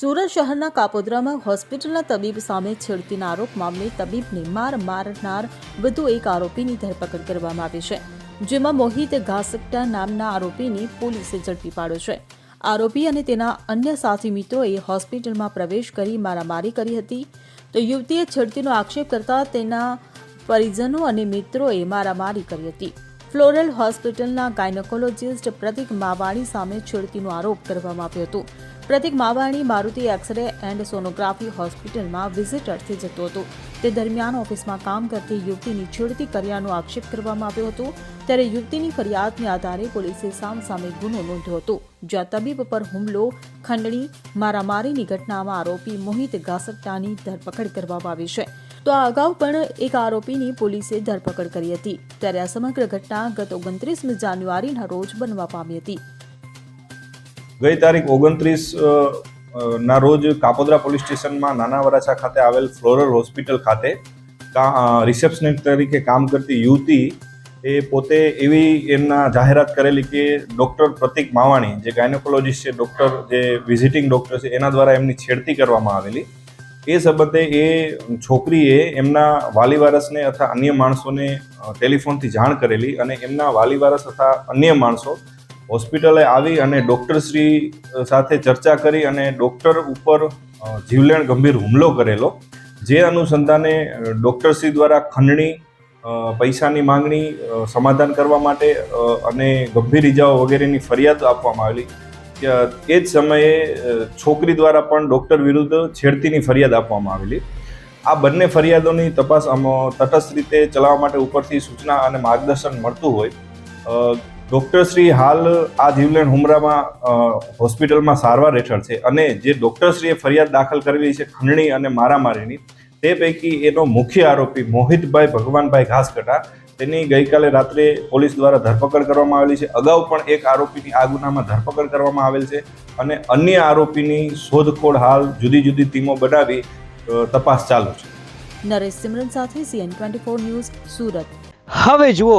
સુરત શહેરના કાપોદ્રામાં હોસ્પિટલના તબીબ સામે છેડતીના આરોપ મામલે તબીબને માર મારનાર વધુ એક આરોપીની ધરપકડ કરવામાં આવી છે, જેમાં મોહિત ઘાસકટા નામના આરોપીની પોલીસે ઝડપી પાડ્યો છે. આરોપી અને તેના અન્ય સાથી મિત્રોએ હોસ્પિટલમાં પ્રવેશ કરી મારામારી કરી હતી. તો યુવતીએ છેડતીનો આક્ષેપ કરતા તેના પરિજનો અને મિત્રોએ મારામારી કરી હતી. ફ્લોરલ હોસ્પિટલના ગાયનેકોલોજીસ્ટ પ્રતિક માવાણી સામે છેડતીનો આરોપ કરવામાં આવ્યો હતો Pratik Mavani, Maruti X-ray and sonography હોસ્પિટલમાં વિઝિટરથી જતો હતો. તે દરમિયાન ઓફિસમાં કામ કરતી યુવતીની છેડતી કર્યાનો આક્ષેપ કરવામાં આવ્યો હતો. ત્યારે યુવતીની ફરિયાદને આધારે પોલીસે સામસામે ગુનો નોંધ્યો હતો. જ્યાં તબીબ પર હુમલો, ખંડણી, મારામારીની ઘટનામાં આરોપી મોહિત ગાસટ્ટાની ધરપકડ કરવામાં આવી છે. તો આ અગાઉ પણ એક આરોપીની પોલીસે ધરપકડ કરી હતી. ત્યારે આ સમગ્ર ઘટના ગત ઓગણત્રીસમી જાન્યુઆરીના રોજ બનવા પામી હતી. ગઈ તારીખ ઓગણત્રીસ ના રોજ કાપોદ્રા પોલીસ સ્ટેશનમાં નાના વરાછા ખાતે આવેલ ફ્લોરલ હોસ્પિટલ ખાતે રિસેપ્શનિસ્ટ તરીકે કામ કરતી યુવતી એ પોતે એવી એમના જાહેરાત કરેલી કે ડૉક્ટર પ્રતિક માવાણી, જે ગાયનેકોલોજીસ્ટ છે, ડૉક્ટર, જે વિઝિટિંગ ડૉક્ટર છે, એના દ્વારા એમની છેડતી કરવામાં આવેલી. એ સંબંધે એ છોકરીએ એમના વાલીવારસને અથવા અન્ય માણસોને ટેલિફોનથી જાણ કરેલી અને એમના વાલીવારસ અથવા અન્ય માણસો હોસ્પિટલે આવી અને ડૉક્ટરશ્રી સાથે ચર્ચા કરી અને ડૉક્ટર ઉપર જીવલેણ ગંભીર હુમલો કરેલો. જે અનુસંધાને ડૉક્ટરશ્રી દ્વારા ખંડણી પૈસાની માંગણી સમાધાન કરવા માટે અને ગંભીર ઇજાઓ વગેરેની ફરિયાદ આપવામાં આવેલી. એ જ સમયે છોકરી દ્વારા પણ ડૉક્ટર વિરુદ્ધ છેડતીની ફરિયાદ આપવામાં આવેલી. આ બંને ફરિયાદોની તપાસ તટસ્થ રીતે ચલાવવા માટે ઉપરથી સૂચના અને માર્ગદર્શન મળતું હોય. ડૉક્ટરશ્રી હાલ આ જીવલેણ હુમરામાં હોસ્પિટલમાં સારવાર હેઠળ છે અને જે ડૉક્ટરશ્રીએ ફરિયાદ દાખલ કરેલી છે ખંડણી અને મારામારીની તે પૈકી એનો મુખ્ય આરોપી મોહિતભાઈ ભગવાનભાઈ ઘાસકટા તેની ગઈકાલે રાત્રે પોલીસ દ્વારા ધરપકડ કરવામાં આવેલી છે. અગાઉ પણ એક આરોપીની આ ગુનામાં ધરપકડ કરવામાં આવેલ છે અને અન્ય આરોપીની શોધખોળ હાલ જુદી જુદી ટીમો બનાવી તપાસ ચાલુ છે. નરેશ સિમરન સાથે CN twenty four news Surat. હવે જુઓ